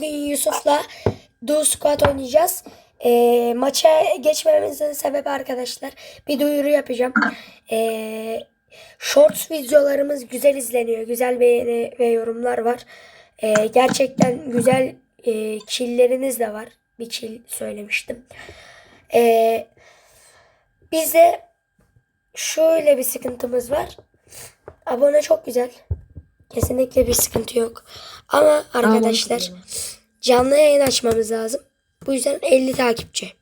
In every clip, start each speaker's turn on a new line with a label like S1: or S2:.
S1: Bugün Yusuf'la Duo Squad oynayacağız. Ee, maça geçmemizin sebebi arkadaşlar bir duyuru yapacağım. Ee, shorts videolarımız güzel izleniyor. Güzel beğeni ve yorumlar var. Ee, gerçekten güzel e, killleriniz de var. Bir kill söylemiştim. Ee, bizde şöyle bir sıkıntımız var. Abone çok güzel. Kesinlikle bir sıkıntı yok. Ama arkadaşlar canlı yayın açmamız lazım. Bu yüzden 50 takipçi.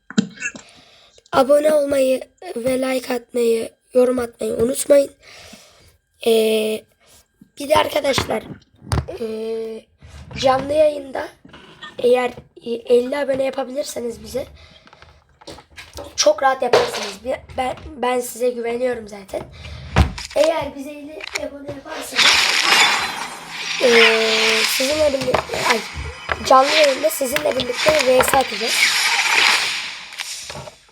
S1: Abone olmayı ve like atmayı, yorum atmayı unutmayın. Ee, bir de arkadaşlar ee, canlı yayında eğer 50 abone yapabilirseniz bize çok rahat yaparsınız. Ben, ben size güveniyorum zaten. Eğer bize 50 abone yaparsanız ee, sizinle birlikte ay, canlı yayında sizinle birlikte vs atacağız.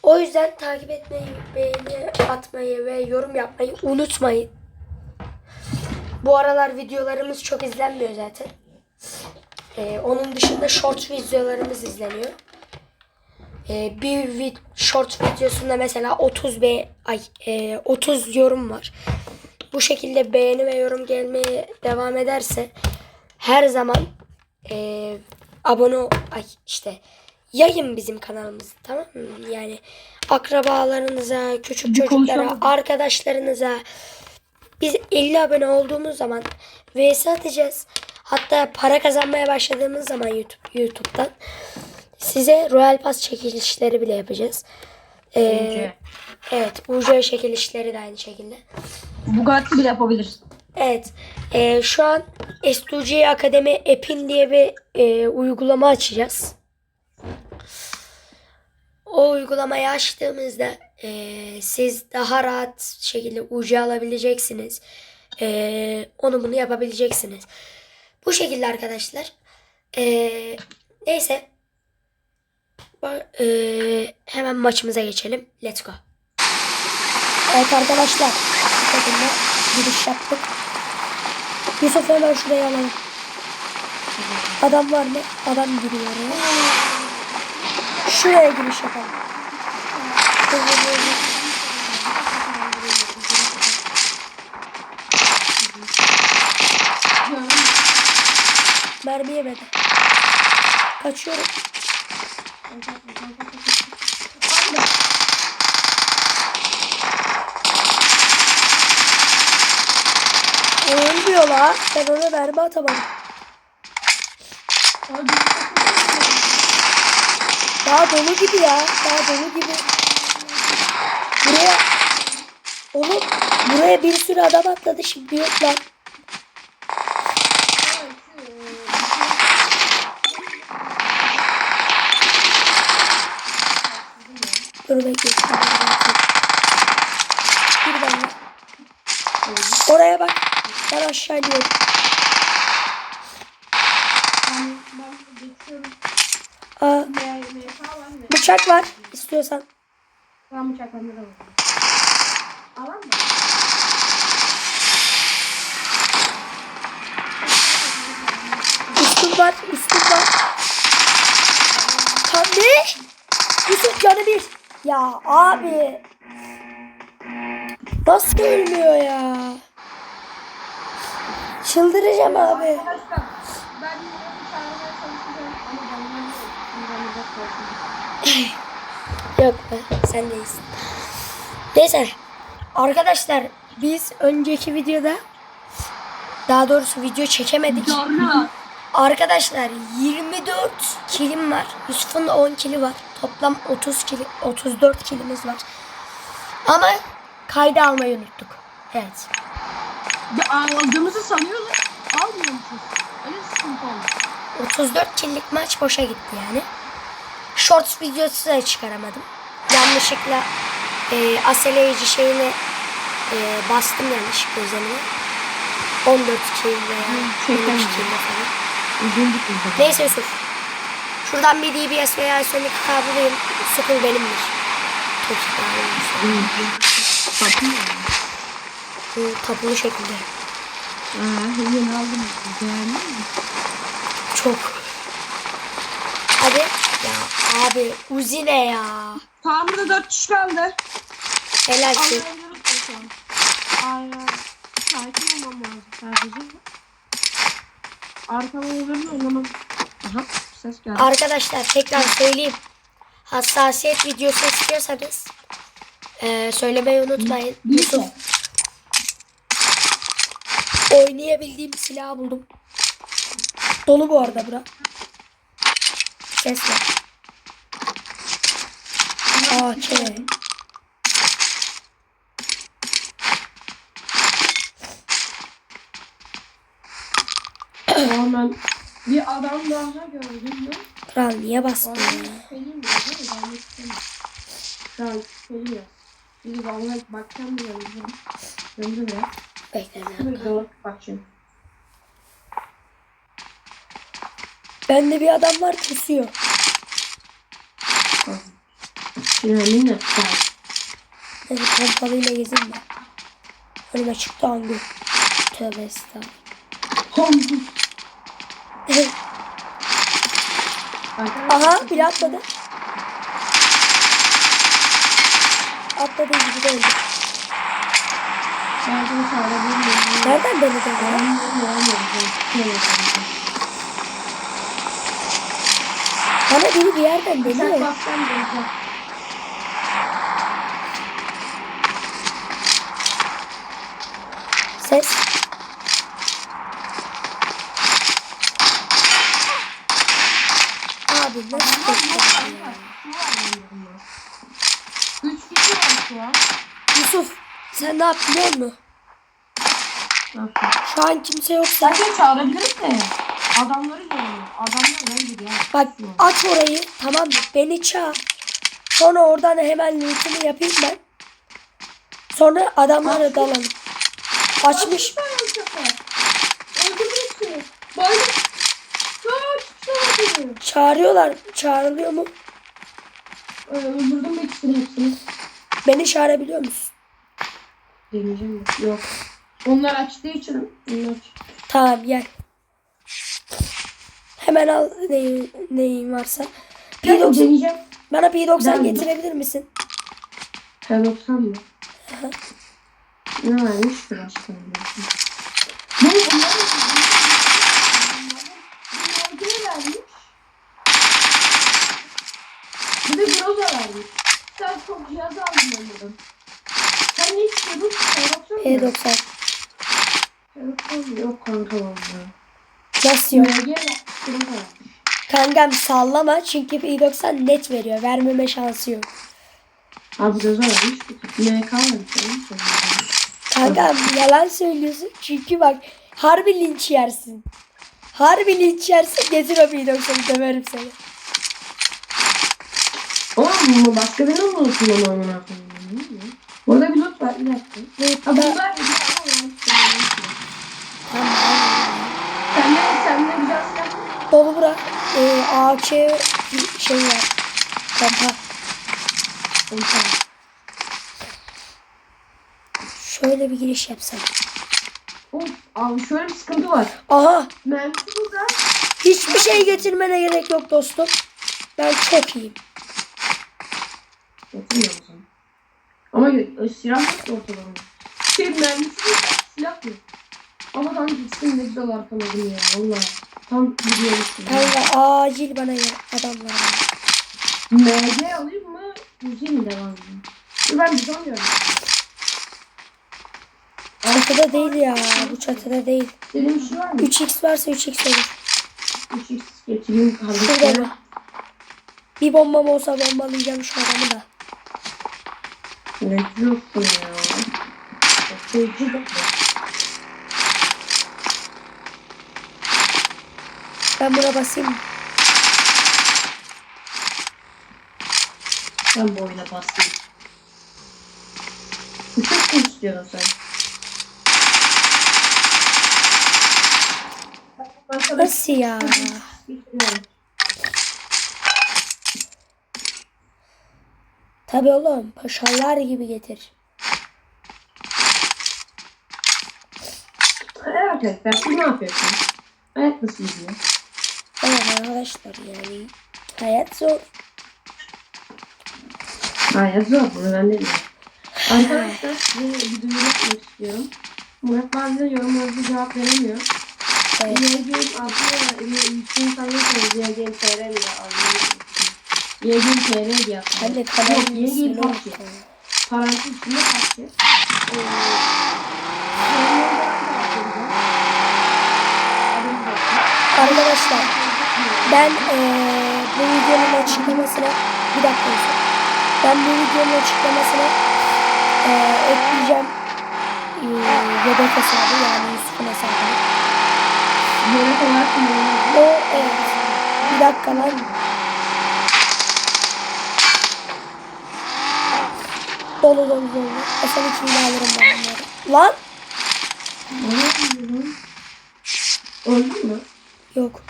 S1: O yüzden takip etmeyi, beğeni atmayı ve yorum yapmayı unutmayın. Bu aralar videolarımız çok izlenmiyor zaten. Ee, onun dışında short videolarımız izleniyor. Ee, bir vid short videosunda mesela 30 be ay e, 30 yorum var. Bu şekilde beğeni ve yorum gelmeye devam ederse her zaman e, abone ay işte yayın bizim kanalımızı tamam mı? Yani akrabalarınıza, küçük çocuklara,
S2: konuşalım.
S1: arkadaşlarınıza biz 50 abone olduğumuz zaman VS atacağız. Hatta para kazanmaya başladığımız zaman YouTube YouTube'dan size Royal Pass çekilişleri bile yapacağız. Ee, evet, UC çekilişleri de aynı şekilde.
S2: Bugatti bile yapabilirsin.
S1: Evet. e, şu an S2G Akademi Epin diye bir e, uygulama açacağız. O uygulamayı açtığımızda e, siz daha rahat şekilde UC alabileceksiniz. E, onu bunu yapabileceksiniz. Bu şekilde arkadaşlar. E, neyse. Ba- e, hemen maçımıza geçelim. Let's go. Evet arkadaşlar. Şekilde giriş yaptık. Yusuf hemen şuraya alalım. Adam var mı? Adam giriyor. Şuraya giriş yapalım. Mermi yemedi. Kaçıyorum. Ölmüyor la. Ben ona mermi atamadım. Daha dolu gibi ya. Daha dolu gibi. Buraya Oğlum buraya bir sürü adam atladı şimdi yok lan. Dur bekle. Bir benimle. Oraya bak. Ben aşağı iniyorum. Aa, bıçak var istiyorsan.
S2: Ben bıçaklandı da Alan mı?
S1: Üstüm var, üstüm var. Tam ne? Yusuf canı bir. Ya abi. Nasıl ölmüyor ya? Çıldıracağım abi. Yok be sen değilsin. Neyse arkadaşlar biz önceki videoda daha doğrusu video çekemedik.
S2: Doğru.
S1: Arkadaşlar 24 kilim var. Yusuf'un da 10 kili var. Toplam 30 kili, 34 kilimiz var. Ama kayda almayı unuttuk. Evet.
S2: Aldığımızı sanıyorlar. Almıyor musunuz? Öyle sıkıntı olmuş.
S1: 34 killik maç boşa gitti yani. Shorts videosu da çıkaramadım. Yanlışlıkla e, aseleyici şeyine e, bastım yanlışlıkla üzerine. 14 kill veya
S2: şeytan
S1: 13
S2: gibi.
S1: kill falan. Neyse Yusuf. Şuradan bir DBS veya Sonic kablolayım. Sıkıl benimdir. Kablolayım.
S2: Satın
S1: Bu tapulu şekilde.
S2: Aa, yeni aldım. Beğendin mi?
S1: Çok. Hadi. Ya abi Uzi ne ya?
S2: Tamam burada 4 kişi kaldı. Anlayabiliriz bakalım. Aynen. Sakin olmam lazım sadece. Arkama olabilir oynamam. Aha ses geldi.
S1: Arkadaşlar tekrar söyleyeyim. Hassasiyet videosu istiyorsanız eee, söylemeyi unutmayın. Yusuf oynayabildiğim silahı buldum. Dolu bu arada bura. Ses var. AK.
S2: Normal. Bir adam daha gördüm mü?
S1: Kral niye bastın ya?
S2: Ben şüpheliyim. Şu an ya. Bir vallahi bakacağım bir yanıma. Döndü ya.
S1: Bekle bir dakika.
S2: bakacağım.
S1: Bende bir adam var kusuyor.
S2: Yani ne?
S1: Neyse pompalıyla gezeyim mi? Önüme çıktı hangi? Tövbe estağfurullah.
S2: Hangi?
S1: Aha biri atladı. Atladı gibi
S2: miyim?
S1: Nereden beni de. Bana biri bir yerden
S2: Sen
S1: deniyor.
S2: baksan geleceğim.
S1: Ses. Abi nasıl
S2: Ama yok
S1: bekledin ya?
S2: kanka. Şu var benim yanımda. Üç kişi var şu an.
S1: Yusuf sen ne yap biliyor musun?
S2: Ne yapayım?
S1: Şu an kimse yoksa
S2: Zaten çağırabiliriz de. Adamları görüyorum. Adamlar ben gibi ya.
S1: bak aç orayı tamam mı? Beni çağır. Sonra oradan hemen loot'umu yapayım ben. Sonra adamlara dalalım. Açmış. Çağırıyorlar. Çağrılıyor mu?
S2: Öldürdüm ikisini hepsini.
S1: Beni çağırabiliyor musun?
S2: Deneyeceğim? Yok. Onlar açtığı için onlar
S1: Tamam gel. Hemen al neyin, neyin varsa.
S2: Gel
S1: P90,
S2: deneyeceğim.
S1: bana P90
S2: Ben-
S1: getirebilir misin?
S2: P90 mı? Ne varmış biraz koyuyorsun. Bu bunlar Bunlar vermiş. Bir de groza vermiş. Sen çok cihaz aldın onların. Sen ne istiyordun? P90 mı?
S1: P90.
S2: P90 yok kanka valla.
S1: Nasıl yok? Kankam sallama çünkü P90 net veriyor. Vermeme şansı yok.
S2: Abi. MK vermiş. oğlum sana.
S1: Kankam yalan söylüyorsun. Çünkü bak harbi linç yersin. Harbi linç yersin getir o P90'ı döverim seni.
S2: Oğlum bu başka birine mi olsun onu bir bunlar ama yanlış söylüyorsun.
S1: tamam.
S2: Sen de sen de güzel silah.
S1: Dolu bura. Ee, AK şey var. Kampa.
S2: Tamam.
S1: Şöyle bir giriş yapsam.
S2: Of abi şöyle bir sıkıntı var.
S1: Aha
S2: Mermisi burada.
S1: hiçbir şey getirmene gerek yok dostum. Ben çok iyiyim.
S2: Getirmiyor musun? Ama e, silah yok ki ortada. Şey mermisi burada. Silah yok. Ama tam gitsin ne güzel arkaladım ya valla. Tam gidiyormuşsun.
S1: Kanka acil bana gel adamlar.
S2: MG alayım mı? Uzi mi devam edeyim? Dur ben bir sanmıyorum.
S1: Çatıda değil ya. Bu çatıda değil.
S2: Bir şey var mı?
S1: 3x varsa 3x olur.
S2: 3x getireyim
S1: Şurada mı? Bir bombam olsa bombalayacağım şu adamı da.
S2: Ne diyorsun ya? Okuyucu da.
S1: Ben buna basayım.
S2: Ben bu oyuna bastım. Uçak mı istiyorsun sen?
S1: Nasıl ya? Tabii oğlum. Paşalar gibi getir.
S2: Evet arkadaşlar siz ne yapıyorsunuz? Hayat nasıl gidiyor?
S1: Evet arkadaşlar yani. Hayat zor.
S2: Hayat zor bunu ben de biliyorum. Arkadaşlar size bir duyuru yapmak istiyorum. Murat bazen yorumlarınıza cevap veremiyor.
S1: Evet.
S2: YG'nin adlı Hüseyin sanıyorsanız YG'nin TR diye anlıyorsunuz. YG'nin TR diye yapıyor.
S1: Ben de
S2: Yok YG'nin
S1: ismini
S2: PUBG.
S1: unuttum.
S2: Parantez içinde. Ee,
S1: Arkadaşlar ben eee, bu videonun açıklamasına bir dakika olsun. Ben bu videonun açıklamasına eee, ekleyeceğim eee, yedek hesabı yani Yusuf'un hesabını.
S2: Yedek olarak kullanılıyor.
S1: O evet. Bir dakika lan. Dolu dolu dolu. Esen ikiyle alırım ben bunları. Lan
S2: Öldün mü?
S1: yok.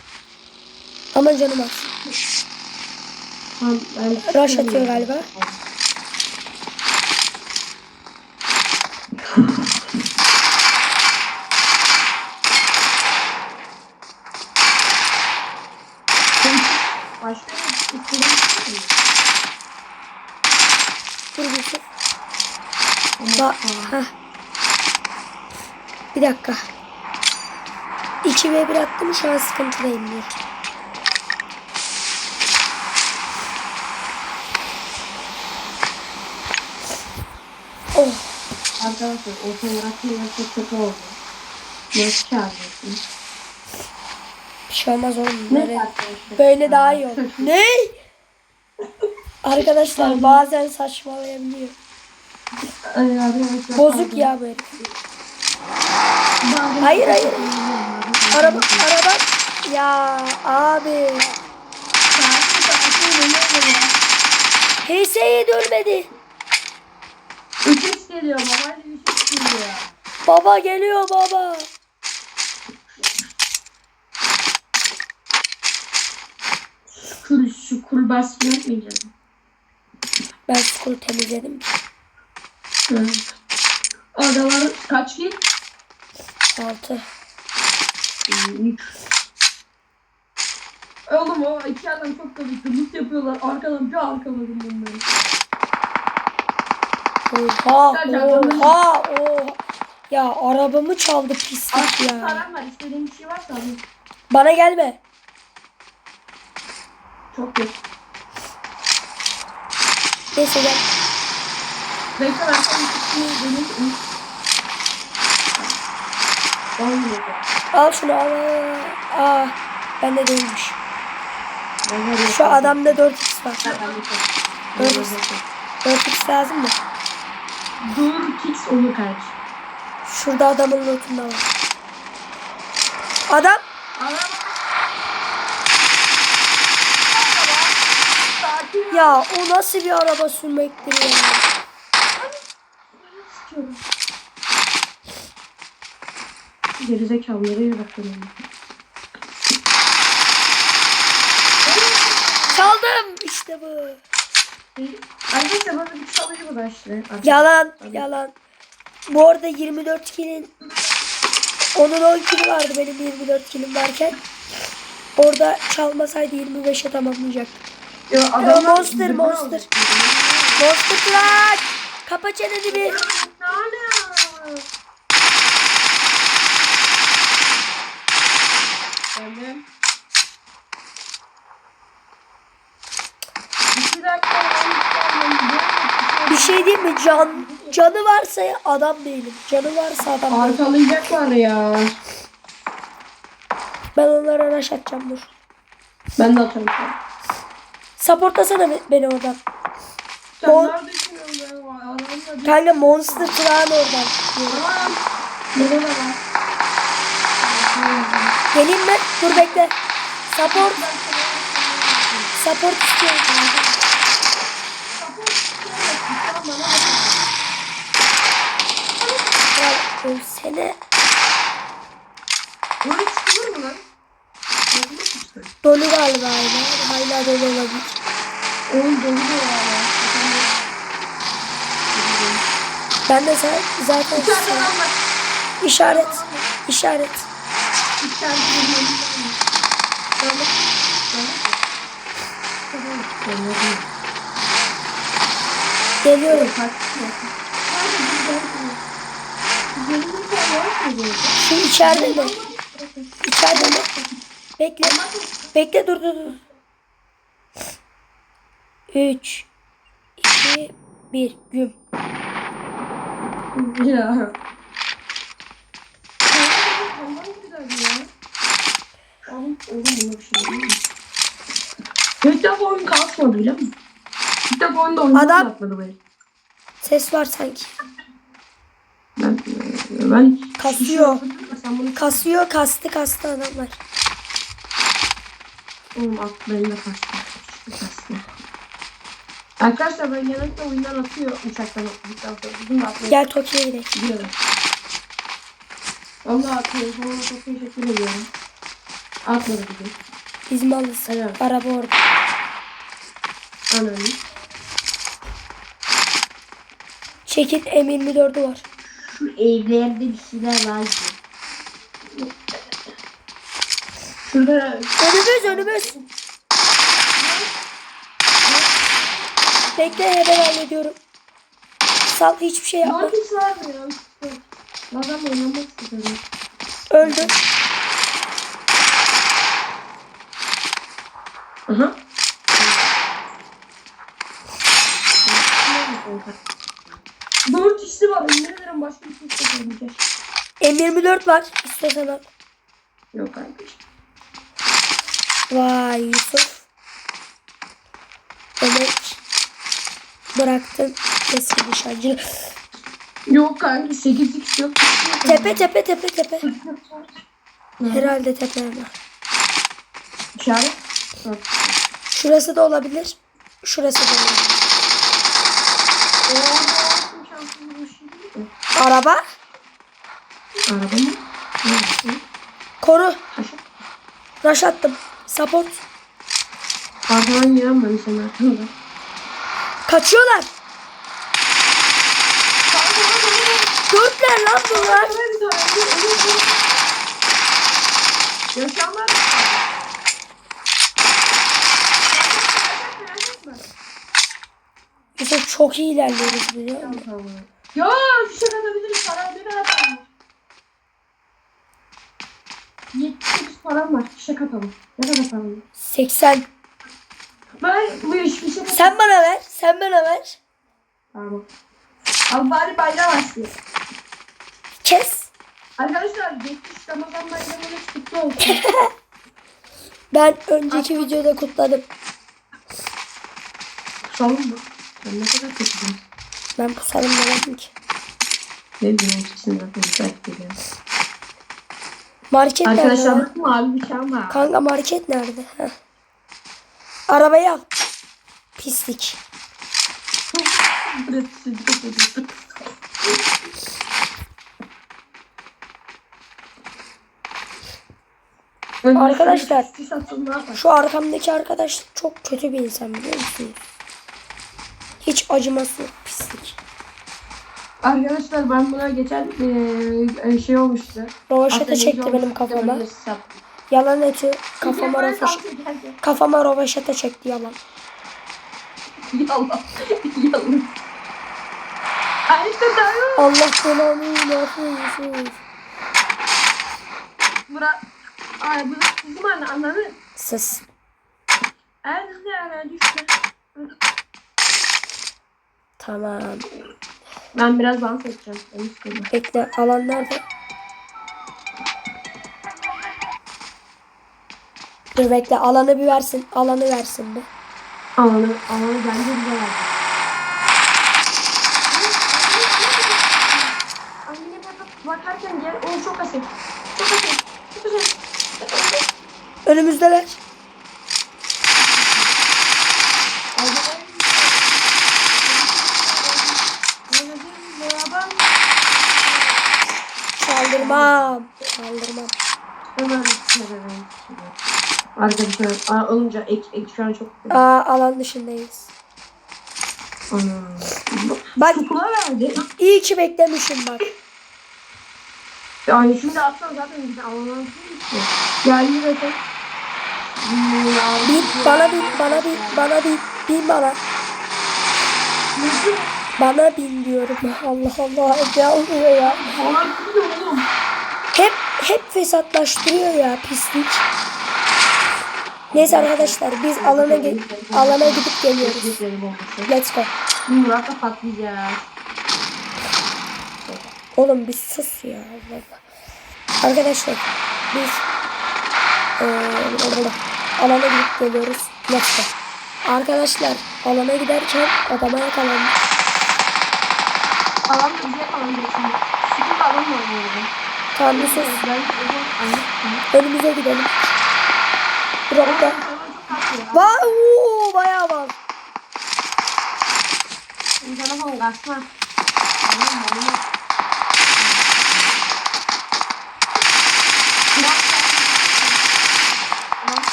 S1: Ama canım az.
S2: Tamam, ben
S1: Rush atıyor galiba.
S2: Başka bir istediğin şey mi?
S1: Dur Yusuf. Ba Heh. Bir dakika. 2 ve 1 attım şu an sıkıntıdayım diyor. Oh.
S2: Arkadaşlar orta olarak çok kötü oldu. Nasıl çağırıyorsun?
S1: Bir şey olmaz oğlum. Böyle, böyle daha iyi olur. ne? Arkadaşlar bazen saçmalayabiliyor. Bozuk ya bu herif. Hayır, hayır. Araba, araba. Ya abi. HS'ye dönmedi.
S2: Üç üç geliyor baba. Geliyor.
S1: Baba geliyor baba.
S2: Kul, şu kul baskını yapmayacağız.
S1: Ben skolu temizledim.
S2: Hı. Adalar kaç gün?
S1: 6.
S2: Üç. Oğlum o iki adam çok komikti. Loot yapıyorlar. Arkadan bir arkaladım bunları.
S1: Oha
S2: Sadece
S1: oha oha. Ya arabamı çaldı pislik
S2: Artık
S1: ya.
S2: param var. İstediğin bir şey varsa alın.
S1: Bana gelme.
S2: Çok geç.
S1: Neyse gel.
S2: Bekle ben sana ikisini. Olmuyor.
S1: Al şunu al. Aa, bende değilmiş. Şu adamda 4x var.
S2: Ha, ben de çok-
S1: Öyle.
S2: Ben de çok.
S1: 4x lazım mı?
S2: Dur kix onu kaç.
S1: Şurada adamın lootunda var. Adam.
S2: Adam.
S1: Ya o nasıl bir araba sürmektir ya.
S2: Gerizekalı nereye bakıyorum?
S1: Çaldım. İşte bu.
S2: Arkadaşlar bana bir çalıcı bu da işte.
S1: Yalan. Yalan. Bu arada 24 kilin onun 10 kili vardı benim 24 kilim varken. Orada çalmasaydı 25'e tamamlayacaktım.
S2: Ya
S1: Ya monster, monster. Monster Truck. Kapa çeneni bir.
S2: Geldim. İki dakika ben
S1: Bir şey diyeyim mi? Can, canı varsa adam değilim. Canı varsa adam değilim.
S2: Arkalayacaklar ya.
S1: Ben onlara araç atacağım dur.
S2: Ben de atarım.
S1: Supportlasana be- beni oradan.
S2: Sen
S1: Mon-
S2: neredesin ya?
S1: Kanka Monster Truck'ın oradan.
S2: Tamam. Burada da var.
S1: Geleyim mi? Dur bekle. Support. Support istiyorum. Ölsene.
S2: Oraya çıkılır mı lan?
S1: Dolu galiba hala. Hala dolu olabilir.
S2: Oğlum dolu da ya.
S1: Ben de za- zaten
S2: bak.
S1: işaret. işaret. Geliyorum. Şu içeride mi? İçeride mi? Bekle. Bekle dur dur dur. 3 2 1 Güm.
S2: Ya. Oğlum buna bir şey değil mi? İlk defa oyun kalkmadı biliyor musun? İlk defa oyunda oyundan
S1: Adam-
S2: atladı böyle.
S1: Ses var sanki.
S2: Ben, ben
S1: Kasıyor.
S2: Sen bunu
S1: Kasıyor kastı kastı adamlar.
S2: Oğlum atlarında kastı. Kastı. Arkadaşlar ben genellikle oyundan atıyor uçaktan atladıktan sonra. Bizim de atlayıp
S1: Gel Tokyo'ya gidelim.
S2: gidiyorum. Valla telefonuma çok teşekkür ediyorum. Atmadı bugün.
S1: Biz malız.
S2: Evet.
S1: Araba orada.
S2: Ananı.
S1: Çekil M24'ü var.
S2: Şu evlerde bir şeyler var gibi. Şurada
S1: Önümüz önümüz. Bekle hemen hallediyorum. Sal hiçbir şey yapma.
S2: Mı ya? Adam oynamak istiyorum.
S1: Öldü.
S2: Aha. Dört kişi var. Emin ederim başka bir şey yapamayacak.
S1: M24 var. İstiyorsan al.
S2: Yok kardeş.
S1: Vay Yusuf. Demek bıraktın eski nişancını.
S2: Yok kanka 8 x yok.
S1: Tepe tepe tepe tepe. Herhalde tepe ama.
S2: İşaret.
S1: Şurası da olabilir. Şurası da olabilir.
S2: Oo, şanslı bir şey değil mi?
S1: Araba.
S2: Araba mı?
S1: Koru. Rush attım. Support.
S2: Arkadan gelen ben senin arkanda.
S1: Kaçıyorlar. Dörtler lan bunlar.
S2: Yaşamlar.
S1: Yusuf çok iyi ilerliyoruz biliyor musun?
S2: Ya bir şey atabiliriz. Para param var? 78 param var. Fişek atalım. Ne kadar param var?
S1: 80.
S2: Ben bu iş bir şey
S1: Sen bana ver. Sen bana ver.
S2: Tamam. Abi bari bayram açtı.
S1: Kes.
S2: Arkadaşlar geçmiş Ramazan bayramınız kutlu olsun.
S1: Ben önceki videoda kutladım.
S2: Kusalım mı? Sen ne kadar kötüsün.
S1: Ben pusalım demedim ki.
S2: Ne bileyim ikisini zaten müsait geliyor.
S1: Market nerede?
S2: Arkadaşlar
S1: lan?
S2: bakın abi bir şey ama.
S1: Kanka market nerede? Heh. Arabayı al. Pislik. Arkadaşlar,
S2: Şu
S1: Şu arkamdaki arkadaş çok kötü bir insan biliyor musunuz? Hiç acıması yok pislik.
S2: Arkadaşlar ben buna geçen eee, şey olmuştu.
S1: Rovaşata çekti benim kafama. Yalan eti kafama rovaşata, kafama rovaşata çekti yalan.
S2: Yalan. Yalan.
S1: Allah belanı versin.
S2: Bura. Ay bu bizim anne anladın.
S1: Sus.
S2: Elde ara düştü.
S1: Tamam.
S2: Ben biraz dans edeceğim.
S1: Bekle alan nerede? Dur bekle alanı bir versin. Alanı versin bir.
S2: Alanı, alanı bence. Annene bakıp bakarken gel. O çok asil. Çok asil. Çok asil.
S1: Önümüzdeler. Çaldırmam. Çaldırmam.
S2: Arkadaşlar aa, olunca ek, ek şu an çok
S1: Aa alan dışındayız.
S2: Ana.
S1: Bak
S2: Kula verdi.
S1: iyi ki beklemişim bak.
S2: Yani şimdi atsan zaten bize alamazsın ki. Geldi zaten.
S1: Bit bana bit bana bit bana bit Bin bana.
S2: Nasıl?
S1: Bana bin diyorum. Allah Allah. Ne oluyor ya? Hep hep fesatlaştırıyor ya pislik. Neyse arkadaşlar biz alana alana gidip geliyoruz. Let's go.
S2: Murat'la patlayacağız.
S1: Oğlum bir sus ya. Arkadaşlar biz eee, alana gidip geliyoruz. Let's go. Arkadaşlar alana giderken adama yakalandık.
S2: Alan bize falan geçiyor. Sıkı alan var bu arada.
S1: Tamam bir sus. Önümüze gidelim. Dropta. Var. Oo, bayağı var.
S2: Telefon kaçma. Tamam tamam.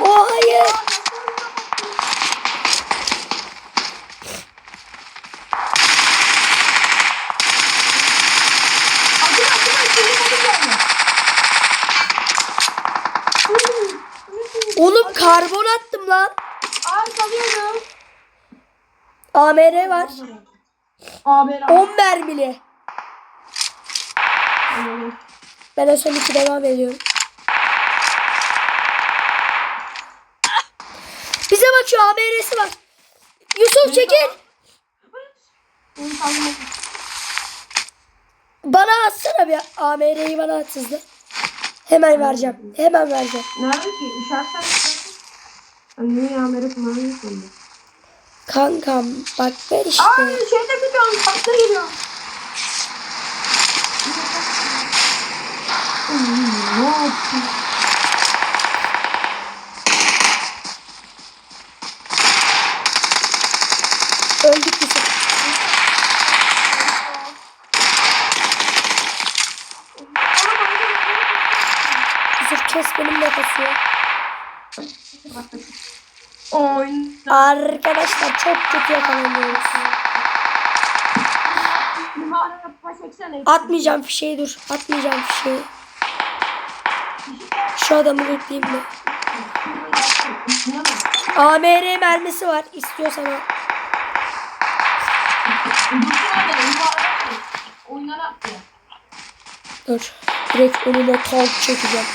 S1: O hayır. Oğlum karbon attım lan.
S2: Aa kalıyorum.
S1: AMR var.
S2: Abi
S1: 10 mermili. Ben en son iki devam ediyorum. Bize bakıyor AMR'si var. Yusuf çekil. Bana atsana bir AMR'yi bana at hızlı. Hemen vereceğim. Hemen vereceğim.
S2: Nerede ki? İşaretler işaretler. Annemin yağmuru kullanıyor şimdi.
S1: Kankam bak ver işte.
S2: Aa şeyde gidiyorum. Tatlı geliyor. Hmm, Ne yaptın?
S1: Öldük Yusuf. Yusuf kes benim nefesimi.
S2: Oyun.
S1: Arkadaşlar çok kötü yakalanıyoruz. Atmayacağım fişeği dur. Atmayacağım fişeği. Şu adamı lootlayayım mı? AMR mermisi var. İstiyorsan al. Dur. Direkt önüne tank çekeceğim.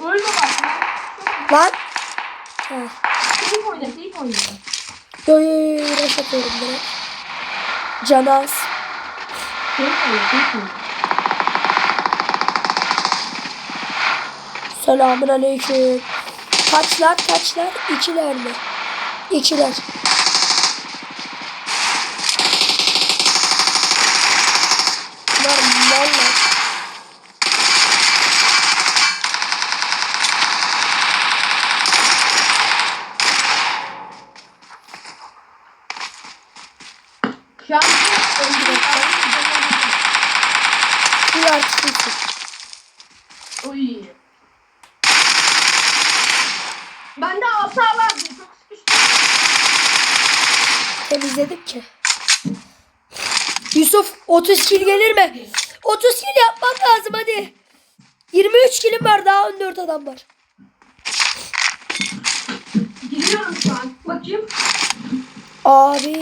S2: Ölme bak.
S1: Lan. Yo yo yo yo. Rush atıyorum direkt.
S2: Oyna.
S1: Selamun aleyküm. Kaçlar kaçlar? İkiler mi? İkiler. Bunlar mallar.
S2: Şu an
S1: Bir artık
S2: Oy. Bende asa vardı. Çok sıkıştım.
S1: temizledim ki. Yusuf 30 kill gelir mi? 30 kill yapmam lazım hadi. 23 killim var daha 14 adam var.
S2: Giriyorum şu an. Bakayım.
S1: Abi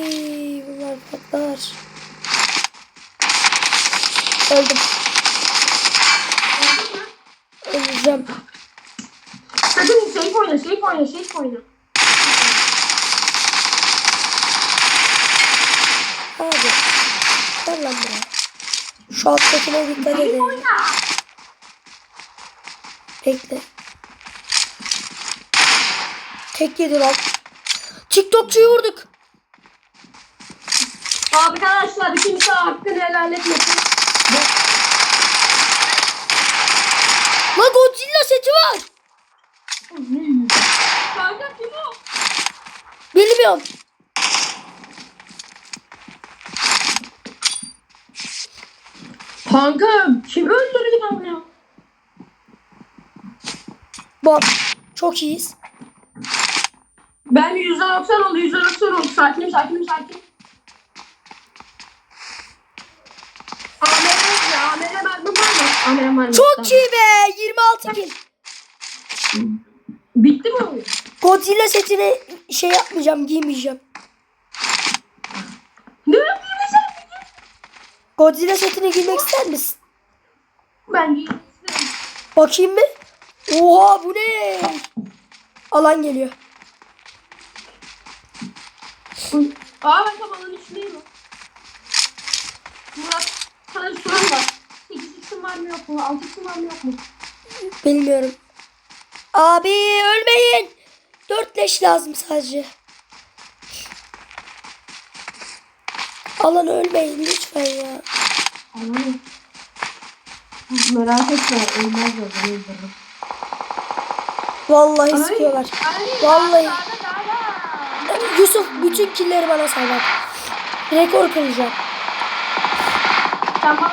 S1: bunlar patlar. Öldüm. Öleceğim.
S2: Sakın safe oyna, safe oyna, safe oyna.
S1: Abi. Gel lan buraya. Şu alttakine dikkat edin. Bekle. Tek yedi lan. TikTokçuyu vurduk.
S2: Arkadaşlar kimse hakkını helal etmesin.
S1: Lan Godzilla seti var.
S2: Kanka kim o?
S1: Bilmiyorum.
S2: Kanka kim öldürdü kanka ya?
S1: Çok iyiyiz.
S2: Ben %90 oldu %90 oldu. Sakinim sakinim sakin. Amer'e ya Amer'e mermi var mı?
S1: Çok iyi be. 26 kill.
S2: Bitti mi oyun?
S1: Godzilla setini şey yapmayacağım, giymeyeceğim.
S2: Ne?
S1: Godzilla setini giymek ister misin?
S2: Ben isterim.
S1: Bakayım bir. Oha bu ne? Alan geliyor.
S2: Aa ben kafanın içindeyim. Murat sana bir sorum var. 8 x'in var mı yok mu? 6 x'in var mı yok mu?
S1: Bilmiyorum. Abi ölmeyin. Dört leş lazım sadece. Alan ölmeyin lütfen ya.
S2: Anladım. Merak etme ölmezler ben öldürürüm.
S1: Vallahi sıkıyorlar. Vallahi. Yusuf bütün killeri bana say bak. Rekor kıracağım.
S2: Tamam.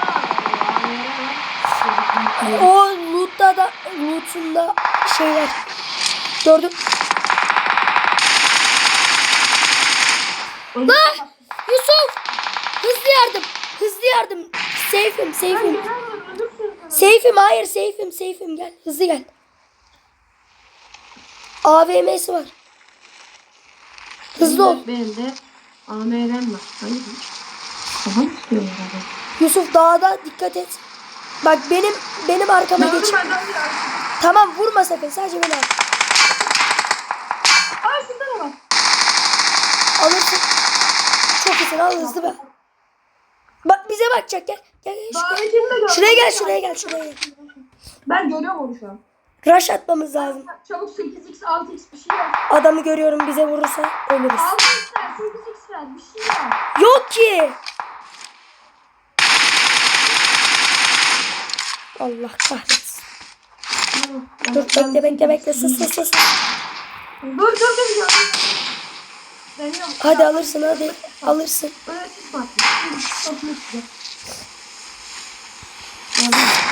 S1: O loot'ta da loot'unda şeyler. Gördüm. Lan! Yardım. Hızlı yardım. Safe'im, safe'im. Safe'im, hayır safe'im, safe'im gel. Hızlı gel. AVM'si var. Hızlı ol.
S2: Benim de AMR'm var. Hayır. İstiyorlar abi?
S1: Yusuf dağda dikkat et. Bak benim benim arkama geç. Tamam vurma sakın. Sadece beni al.
S2: Aa da var.
S1: Alırsın. Çok iyisin al hızlı be. Bak bize bakacak gel. Gel gel. şuraya. Şuraya gel şuraya gel şuraya gel.
S2: Ben görüyorum onu şu an.
S1: Rush atmamız lazım.
S2: Çabuk 8x 6x bir şey ver.
S1: Adamı görüyorum bize vurursa ölürüz.
S2: 6x ver 8x ver bir şey ver.
S1: Yok ki. Allah kahretsin. Dur bekle bekle bekle sus sus sus.
S2: Dur dur dur dur.
S1: Hadi alırsın hadi. Alırsın.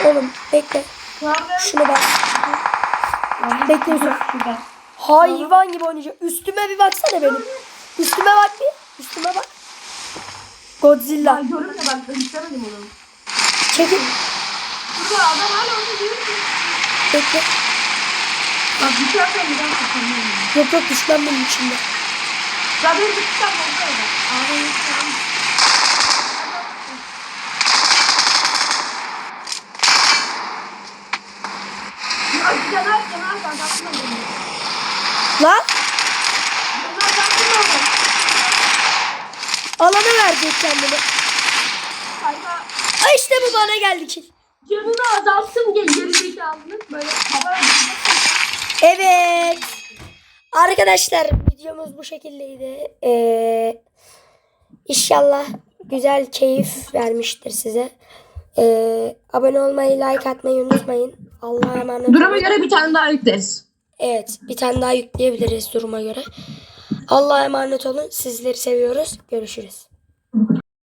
S1: Oğlum bekle. Şunu bak. Bekle Yusuf. Hayvan gibi oynayacak. Üstüme bir baksana benim. Üstüme bak bir. Üstüme bak. Godzilla. Çekil.
S2: Burada adam hala orada diyor ki.
S1: Bekle.
S2: Bak bir şey yapayım ben kapanıyorum.
S1: Yok yok düşman benim içinde.
S2: Ya benim bir kitap var orada. Ağabeyim tamam. Ya caner caner ben aklımda benim.
S1: Lan
S2: Caner ben aklımda
S1: alana verecek kendini.
S2: Kanka
S1: Ay işte bu bana geldi ki.
S2: canını azalttım diye geri zekalını böyle havaya
S1: Evet. Arkadaşlar videomuz bu şekildeydi. Ee, inşallah güzel keyif vermiştir size. Ee, abone olmayı, like atmayı unutmayın. Allah'a emanet
S2: Duruma göre bir tane daha yükleriz.
S1: Evet, bir tane daha yükleyebiliriz duruma göre. Allah'a emanet olun. Sizleri seviyoruz. Görüşürüz.